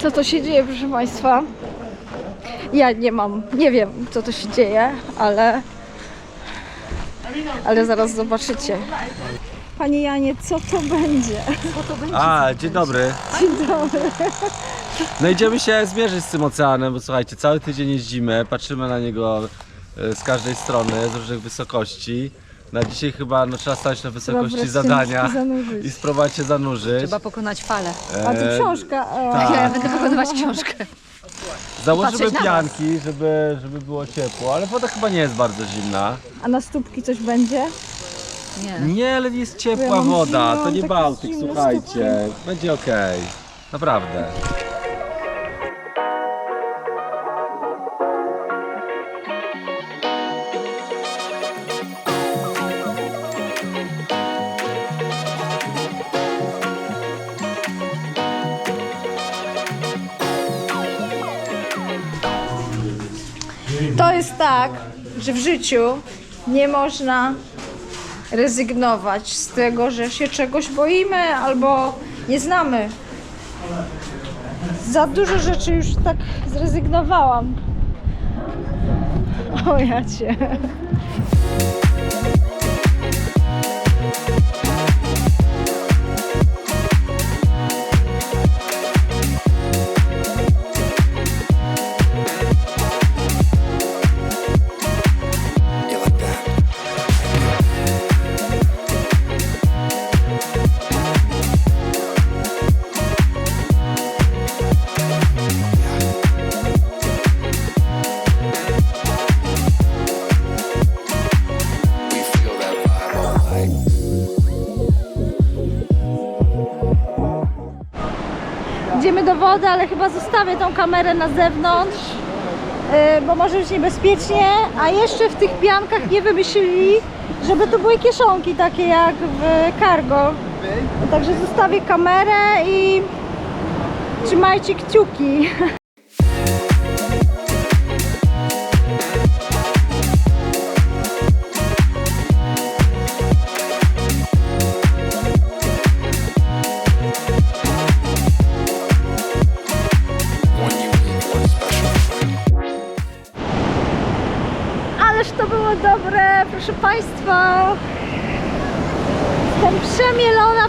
Co to się dzieje, proszę Państwa? Ja nie mam, nie wiem, co to się dzieje, ale. Ale zaraz zobaczycie. Panie Janie, co to będzie? A, dzień dobry. Dzień dobry. No idziemy się zmierzyć z tym oceanem, bo słuchajcie, cały tydzień jeździmy, patrzymy na niego e, z każdej strony, z różnych wysokości. Na dzisiaj chyba no, trzeba stać na wysokości wreszcie zadania zanurzyć. i spróbować się zanurzyć. Trzeba pokonać falę. A tu E, książka. e, tak. Ja będę pokonywać książkę. Założymy patrzeć na pianki, żeby, żeby było ciepło, ale woda chyba nie jest bardzo zimna. A na stópki coś będzie? Nie. Nie, ale jest ciepła woda, zimno, to nie takie Bałtyk, zimne słuchajcie. Będzie okej. Naprawdę. Tak, że w życiu nie można rezygnować z tego, że się czegoś boimy albo nie znamy. Za dużo rzeczy już tak zrezygnowałam. O ja cię. Chyba zostawię tą kamerę na zewnątrz, yy, bo może być niebezpiecznie. A jeszcze w tych piankach nie wymyślili, żeby tu były kieszonki takie jak w cargo. Także zostawię kamerę i trzymajcie kciuki.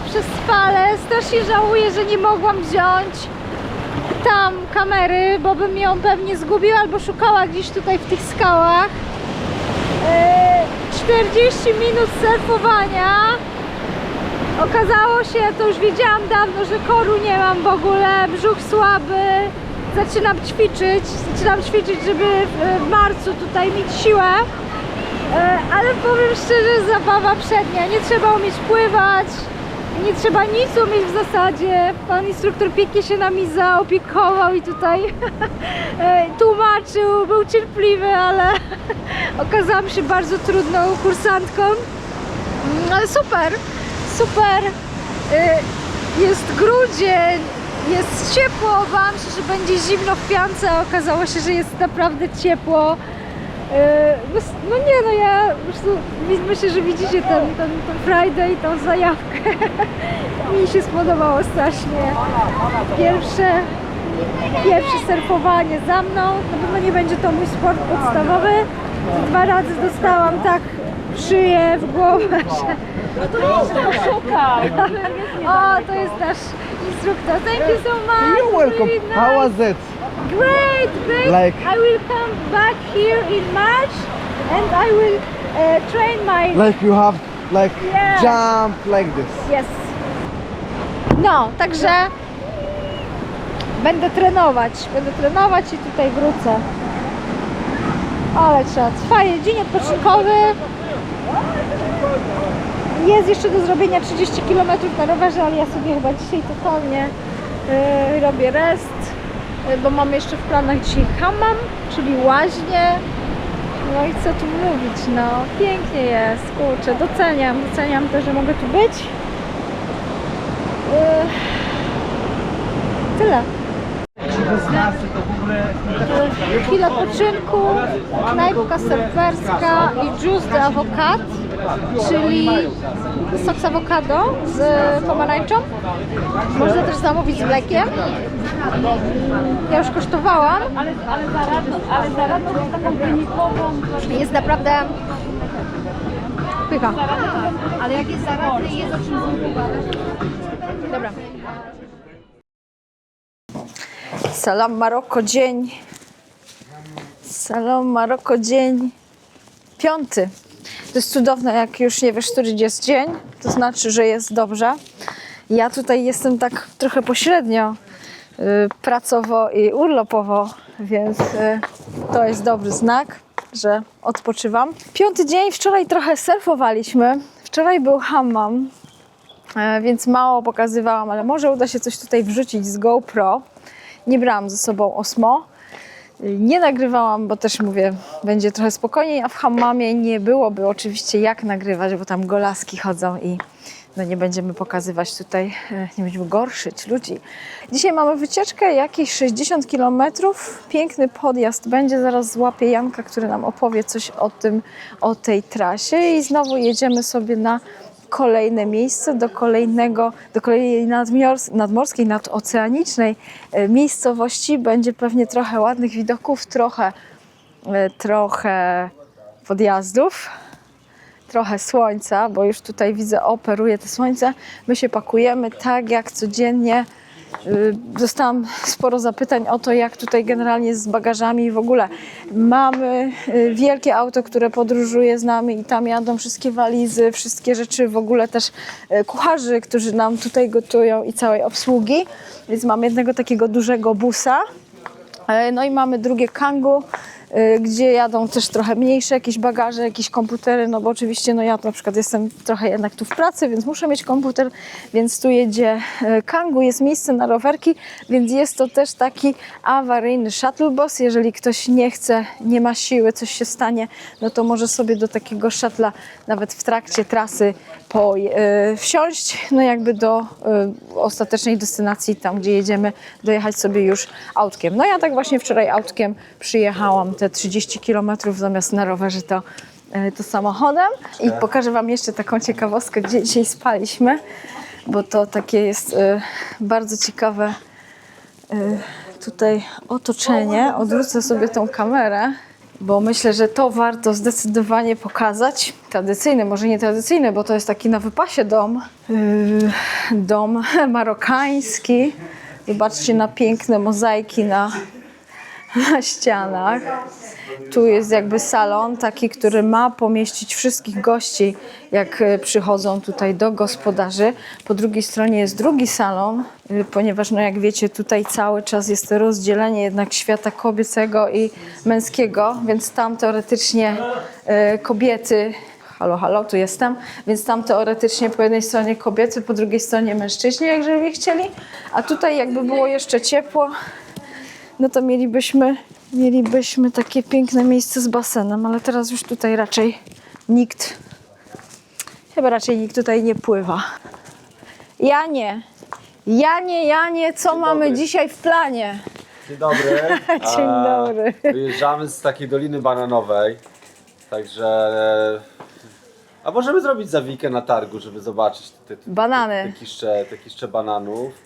przemielona przez falę. Strasznie żałuję, że nie mogłam wziąć tam kamery, bo bym ją pewnie zgubiła albo szukała gdzieś tutaj w tych skałach. E, 40 minut surfowania. Okazało się, to już wiedziałam dawno, że koru nie mam w ogóle, brzuch słaby. Zaczynam ćwiczyć, zaczynam ćwiczyć, żeby w- w marcu tutaj mieć siłę. E, Ale powiem szczerze, zabawa przednia. Nie trzeba umieć pływać, nie trzeba nic umieć w zasadzie. Pan instruktor pięknie się nami zaopiekował i tutaj e, tłumaczył, był cierpliwy, ale okazałam się bardzo trudną kursantką. Mm, Ale super, super. Y, Jest grudzień, jest ciepło, bałam się, że będzie zimno w piance, a okazało się, że jest naprawdę ciepło. Y, no No nie, no ja po prostu wi- myślę, że widzicie ten, ten, ten Friday i tą zajawkę. Mi się spodobało strasznie. Pierwsze, pierwsze surfowanie za mną. Na pewno nie będzie to mój sport podstawowy. Dwa razy dostałam tak w szyję, w głowę, że no to szukaj. O, to jest nasz instruktor. Thank you so much. You're welcome. How was it? Great, great. Like- I will come back here in March and I will uh, train my Like you have like Yeah. jump like this. Yes. No, także będę trenować. Będę trenować i tutaj wrócę. Ale trzeba. Fajnie, dzień odpoczynkowy. Jest jeszcze do zrobienia 30 km na rowerze, ale ja sobie chyba dzisiaj totalnie yy, robię rest, bo mam jeszcze w planach dzisiaj hammam, czyli łaźnię. No i co tu mówić, no pięknie jest, kurczę, doceniam, doceniam to, że mogę tu być. Yy, Tyle. Chwilę poczynku, knajpka surferska i juice de avocado, czyli sok z awokado z pomarańczą. Można też zamówić z mlekiem. Ja już kosztowałam. Jest naprawdę pycha. Ale jak jest zaradny jest o czym Dobra. Salam Maroko dzień. Salam Maroko dzień piąty. To jest cudowne, jak już nie wiesz, który jest dzień, to znaczy, że jest dobrze. Ja tutaj jestem tak trochę pośrednio y, pracowo i urlopowo, więc y, to jest dobry znak, że odpoczywam. Piąty dzień, wczoraj trochę surfowaliśmy. Wczoraj był hammam, e, więc mało pokazywałam, ale może uda się coś tutaj wrzucić z GoPro. Nie brałam ze sobą Osmo. Nie nagrywałam, bo też mówię, będzie trochę spokojniej, a w hammamie nie byłoby oczywiście jak nagrywać, bo tam golaski chodzą i no nie będziemy pokazywać tutaj, e, nie będziemy gorszyć ludzi. Dzisiaj mamy wycieczkę jakieś 60 km. Piękny podjazd będzie, zaraz złapię Janka, który nam opowie coś o tym, o tej trasie i znowu jedziemy sobie na kolejne miejsce, do kolejnego, do kolejnej nadmorskiej, nadoceanicznej e, miejscowości. Będzie pewnie trochę ładnych widoków, trochę, e, trochę podjazdów, trochę słońca, bo już tutaj widzę, operuje to słońce. My się pakujemy tak jak codziennie. Y, Dostałam sporo zapytań o to, jak tutaj generalnie jest z bagażami i w ogóle. Mamy y, wielkie auto, które podróżuje z nami i tam jadą wszystkie walizy, wszystkie rzeczy, w ogóle też y, kucharzy, którzy nam tutaj gotują i całej obsługi. Więc mamy jednego takiego dużego busa. E, No i mamy drugie Kangu, gdzie jadą też trochę mniejsze jakieś bagaże, jakieś komputery, no bo oczywiście no ja na przykład jestem trochę jednak tu w pracy, więc muszę mieć komputer, więc tu jedzie y, Kangu, jest miejsce na rowerki, więc jest to też taki awaryjny shuttle bus, jeżeli ktoś nie chce, nie ma siły, coś się stanie, no to może sobie do takiego shuttla nawet w trakcie trasy po, y, wsiąść, no jakby do y, ostatecznej destynacji, tam gdzie jedziemy, dojechać sobie już autkiem. No ja tak właśnie wczoraj autkiem przyjechałam te 30 km zamiast na rowerze to, y, to samochodem i pokażę Wam jeszcze taką ciekawostkę, gdzie dzisiaj spaliśmy, bo to takie jest y, bardzo ciekawe y, tutaj otoczenie. Odwrócę sobie tą kamerę, bo myślę, że to warto zdecydowanie pokazać. Tradycyjny, może nie tradycyjny, bo to jest taki na wypasie dom. Yy, dom marokański. Zobaczcie na piękne mozaiki na, na ścianach. Tu jest jakby salon, taki, który ma pomieścić wszystkich gości, jak e, przychodzą tutaj do gospodarzy. Po drugiej stronie jest drugi salon, y, ponieważ, no jak wiecie, tutaj cały czas jest rozdzielenie jednak świata kobiecego i męskiego, więc tam teoretycznie e, kobiety. Halo, halo, tu jestem. Więc tam teoretycznie po jednej stronie kobiety, po drugiej stronie mężczyźni, jak żeby chcieli. A tutaj jakby było jeszcze ciepło, no to mielibyśmy, mielibyśmy takie piękne miejsce z basenem, ale teraz już tutaj raczej nikt, chyba raczej nikt tutaj nie pływa. Janie, Janie, Janie, co mamy dzisiaj w planie? Dzień dobry. Dzień dobry. Wyjeżdżamy z takiej Doliny Bananowej, także... A możemy zrobić zawikę na targu, żeby zobaczyć te, te, te, Banany. te, kiszcze, te kiszcze bananów.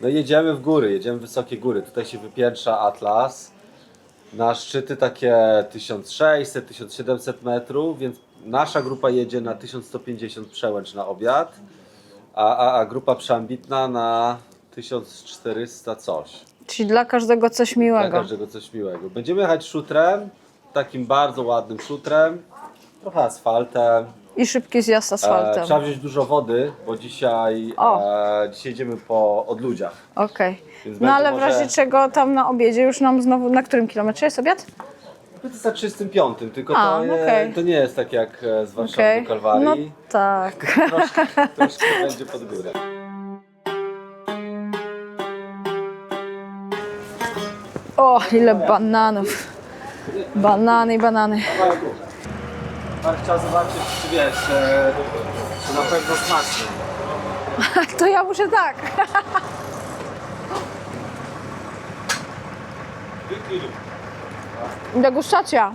No jedziemy w góry, jedziemy w wysokie góry. Tutaj się wypiętrza Atlas. Na szczyty takie 1600-1700 metrów, więc nasza grupa jedzie na 1150 przełęcz na obiad, a, a, a grupa przeambitna na 1400 coś. Czyli dla każdego coś Dla miłego. każdego coś miłego. Będziemy jechać szutrem, takim bardzo ładnym szutrem, trochę asfaltem. I szybki zjazd E, asfaltem. trzeba wziąć dużo wody, bo dzisiaj, O. e, dzisiaj jedziemy po odludziach. Okej. Więc No będzie ale w może- razie czego tam na obiedzie już nam znowu, na którym kilometrze jest obiad? To jest na 35, tylko A, to, je, okej. to nie jest tak jak e, z Warszawy Okej. do Kalwarii. No tak. Troszkę, troszkę będzie pod górę. O, ile bananów. Banany i banany. Pan chciał zobaczyć, czy wiesz, e, czy na pewno smacznie. To ja muszę tak. Degustacja.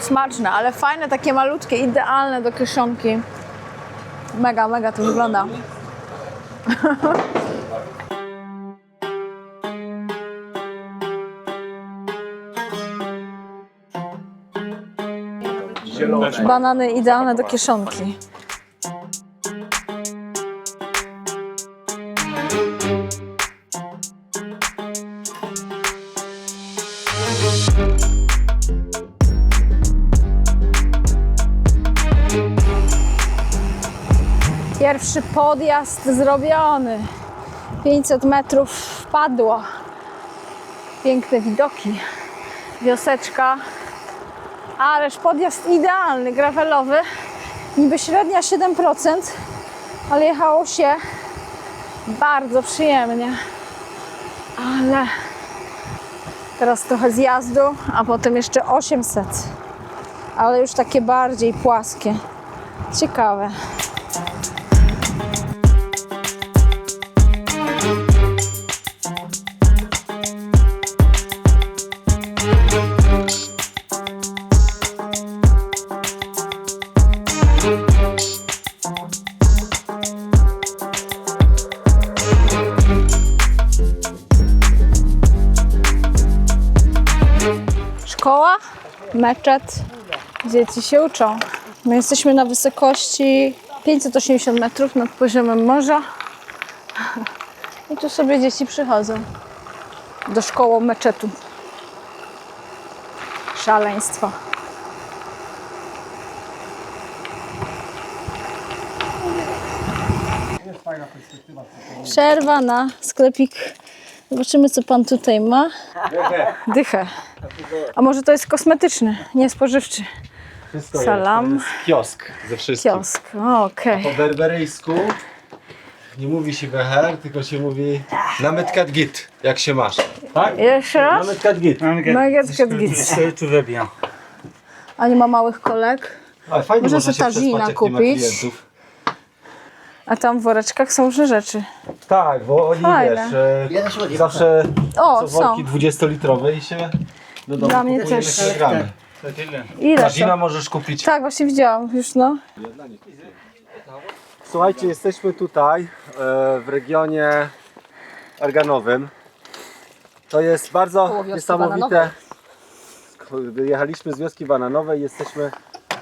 Smaczne, ale fajne, takie malutkie, idealne do kieszonki. Mega, mega to wygląda. Banany idealne do kieszonki. Pierwszy podjazd zrobiony. 500 metrów wpadło. Piękne widoki. Wioseczka. Ależ podjazd idealny, gravelowy. Niby średnia 7%, ale jechało się bardzo przyjemnie. Ale teraz trochę zjazdu, a potem jeszcze 800. Ale już takie bardziej płaskie. Ciekawe. Meczet, dzieci się uczą. My jesteśmy na wysokości 580 metrów nad poziomem morza. I tu sobie dzieci przychodzą do szkoły meczetu. Szaleństwo. Przerwa na sklepik. Zobaczymy, co pan tutaj ma. Dychę. A może to jest kosmetyczny, nie spożywczy. Wszystko Salam. jest. To jest kiosk ze wszystkim. Kiosk. Okej. Po berberyjsku nie mówi się beher, tylko się mówi nametkat git, jak się masz. Tak? Jeszcze raz? Nametkat git. Nuggets, get gits. Tu bien. A nie ma małych kolek. Ale fajnie Można można sobie się tagina przespać, jak nie ma kupić. klientów. A tam w woreczkach są różne rzeczy. Tak, bo oni Fajne. wiesz, e, zawsze O, są worki są. 20-litrowe i się do domu Dla mnie kupujemy też. kilogramy. Ile Tagina to? możesz kupić. Tak, właśnie widziałam już, no. Słuchajcie, jesteśmy tutaj e, w regionie arganowym. To jest bardzo wioski niesamowite. Jechaliśmy z wioski bananowej, jesteśmy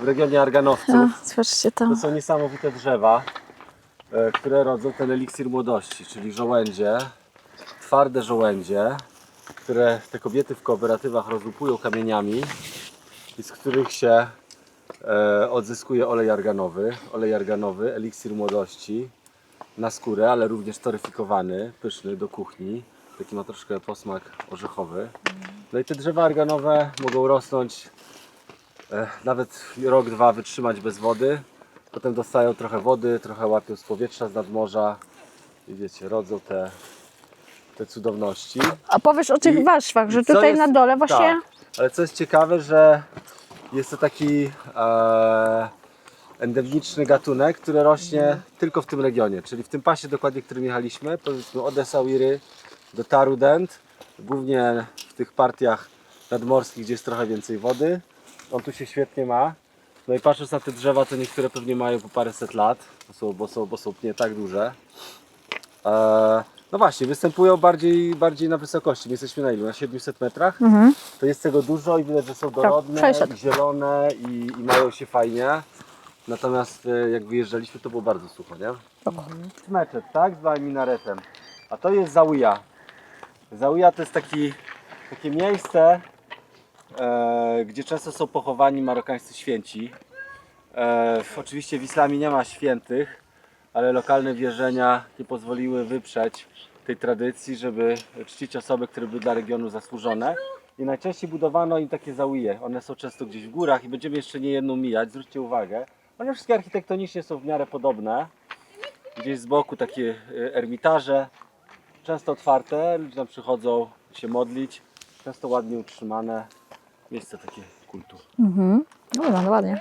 w regionie arganowców. A, zobaczcie To tam. są niesamowite drzewa, e, które rodzą ten eliksir młodości, czyli żołędzie, twarde żołędzie, które te kobiety w kooperatywach rozłupują kamieniami i z których się e, odzyskuje olej arganowy. Olej arganowy, eliksir młodości na skórę, ale również toryfikowany, pyszny do kuchni. Taki ma troszkę posmak orzechowy. No i te drzewa arganowe mogą rosnąć e, nawet rok, dwa wytrzymać bez wody. Potem dostają trochę wody, trochę łapią z powietrza, z nadmorza i wiecie, rodzą te, te cudowności. A powiesz o tych I- warstwach, że tutaj jest- na dole właśnie... Tak, ale co jest ciekawe, że jest to taki e, endemiczny gatunek, który rośnie tylko w tym regionie, czyli w tym pasie dokładnie, którym jechaliśmy, powiedzmy od Essaouiry do Tarudent, głównie w tych partiach nadmorskich, gdzie jest trochę więcej wody. On tu się świetnie ma. No i patrząc na te drzewa, to niektóre pewnie mają po paręset lat, bo są, bo są, bo są nie tak duże. E, no właśnie, występują bardziej, bardziej na wysokości. My jesteśmy na ilu? Na 700 metrach. To jest tego dużo i widać, że są dorodne, 600. i zielone i, i mają się fajnie. Natomiast e, jak wyjeżdżaliśmy, to było bardzo sucho, nie? Meczet, tak? Z małym minaretem. A to jest Załuja. Załuja to jest taki, takie miejsce, e, gdzie często są pochowani marokańscy święci. E, oczywiście w islamie nie ma świętych, ale lokalne wierzenia nie pozwoliły wyprzeć tej tradycji, żeby czcić osoby, które były dla regionu zasłużone. I najczęściej budowano im takie załije. One są często gdzieś w górach i będziemy jeszcze nie jedną mijać. Zwróćcie uwagę. One wszystkie architektonicznie są w miarę podobne. Gdzieś z boku takie e, ermitaże, często otwarte. Ludzie tam przychodzą się modlić. Często ładnie utrzymane. Miejsce takie kultu. No, no ładnie.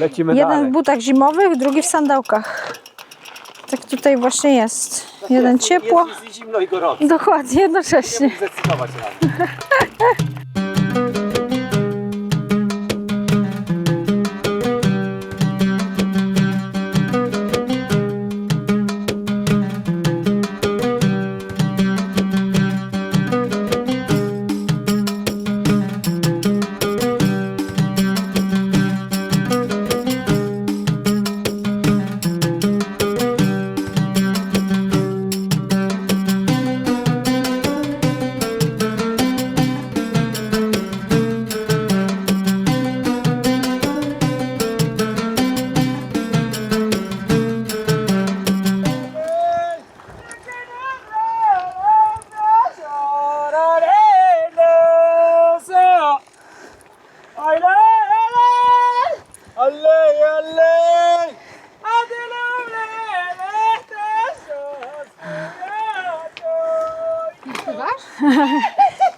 Lecimy Jeden w dalej. butach zimowych, drugi w sandałkach. Tak tutaj właśnie jest. Jeden ciepło. Jest, jest zimno i gorąco. Dokładnie, jednocześnie. Nie zdecydować rano.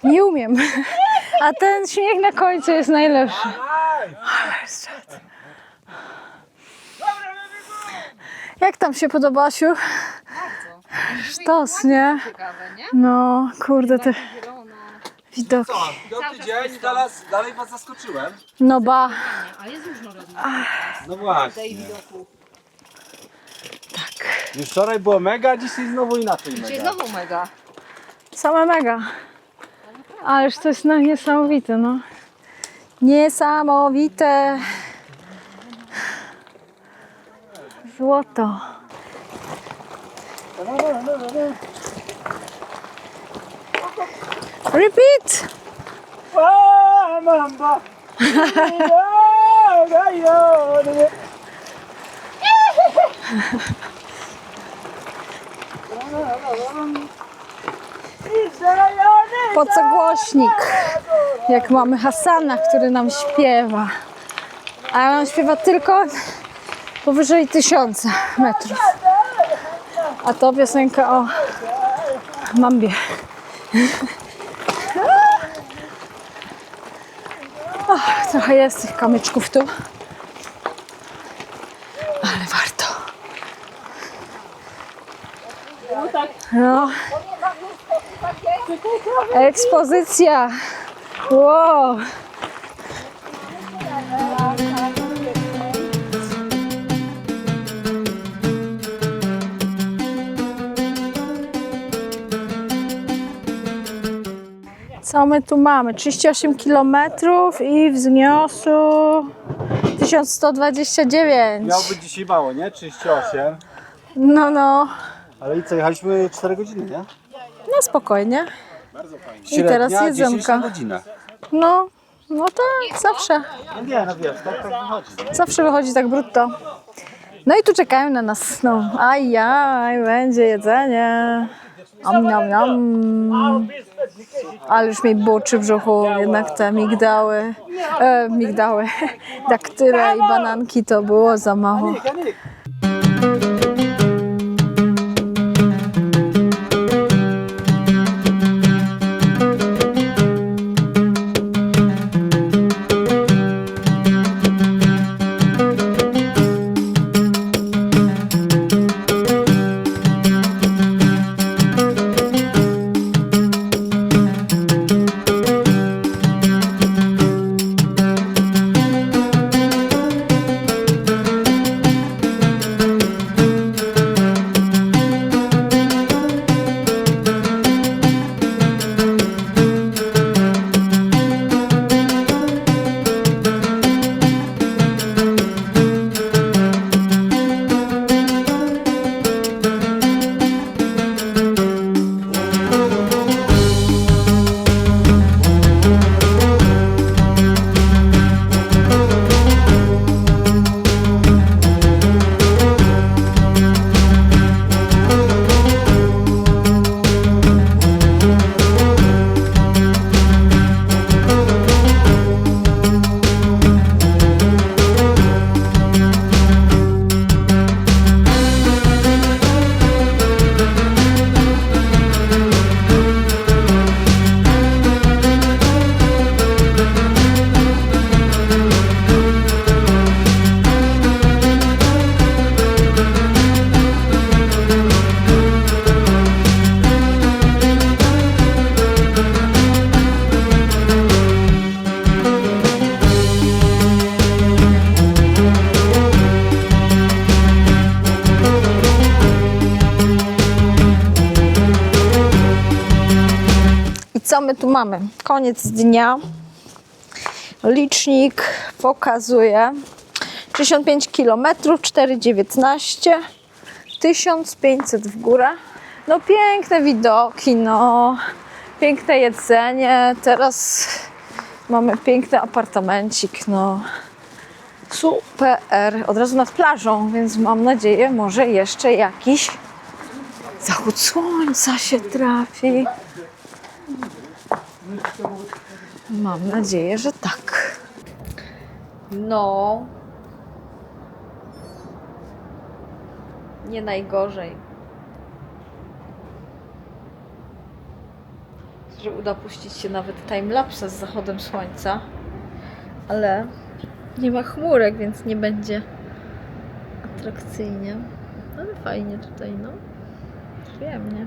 Nie umiem. A ten śmiech na końcu jest najlepszy. Jak tam się podoba, Asiu? Sztos, nie? Ciekawe, nie? No, kurde, te widoki. Piąty dzień i teraz dalej was zaskoczyłem. No ba, Ale jest różnorodny. No właśnie. Tej widoku. Już wczoraj było mega, a dzisiaj znowu inaczej Dzisiaj mega. znowu mega. same mega. Ależ to jest no, niesamowite, no. Niesamowite. Złoto. Repeat! Po co głośnik? Jak mamy Hasana, który nam śpiewa. A on śpiewa tylko powyżej tysiąca metrów. A to piosenka o mambie. Och, trochę jest tych kamyczków tu. Ale warto. No. Ekspozycja. Wow. Co my tu mamy? 38 km i wzniosu 1129. Miało być dzisiaj mało, nie? 38. No, no. Ale i co, jechaliśmy 4 godziny, nie? No spokojnie. Średnia teraz 10 jedzonka. No, no tak, zawsze. No nie, no wiesz, tak, tak wychodzi. nie? Zawsze wychodzi tak brutto. No i tu czekają na nas. No, ajaj, będzie jedzenie. Niam, niam. Ale już mi buczy w brzuchu, jednak te migdały, e, migdały, daktyle i bananki to było za mało. Co my tu mamy? Koniec dnia. Licznik pokazuje 65 km, 4,19, 1500 w górę. No piękne widoki, no piękne jedzenie. Teraz mamy piękny apartamencik, no super. Od razu nad plażą, więc mam nadzieję, może jeszcze jakiś zachód słońca się trafi. Mam nadzieję, że tak. No. Nie najgorzej. Że uda puścić się nawet timelapse z zachodem słońca. Ale nie ma chmurek, więc nie będzie atrakcyjnie. Ale fajnie tutaj, no. Przyjemnie.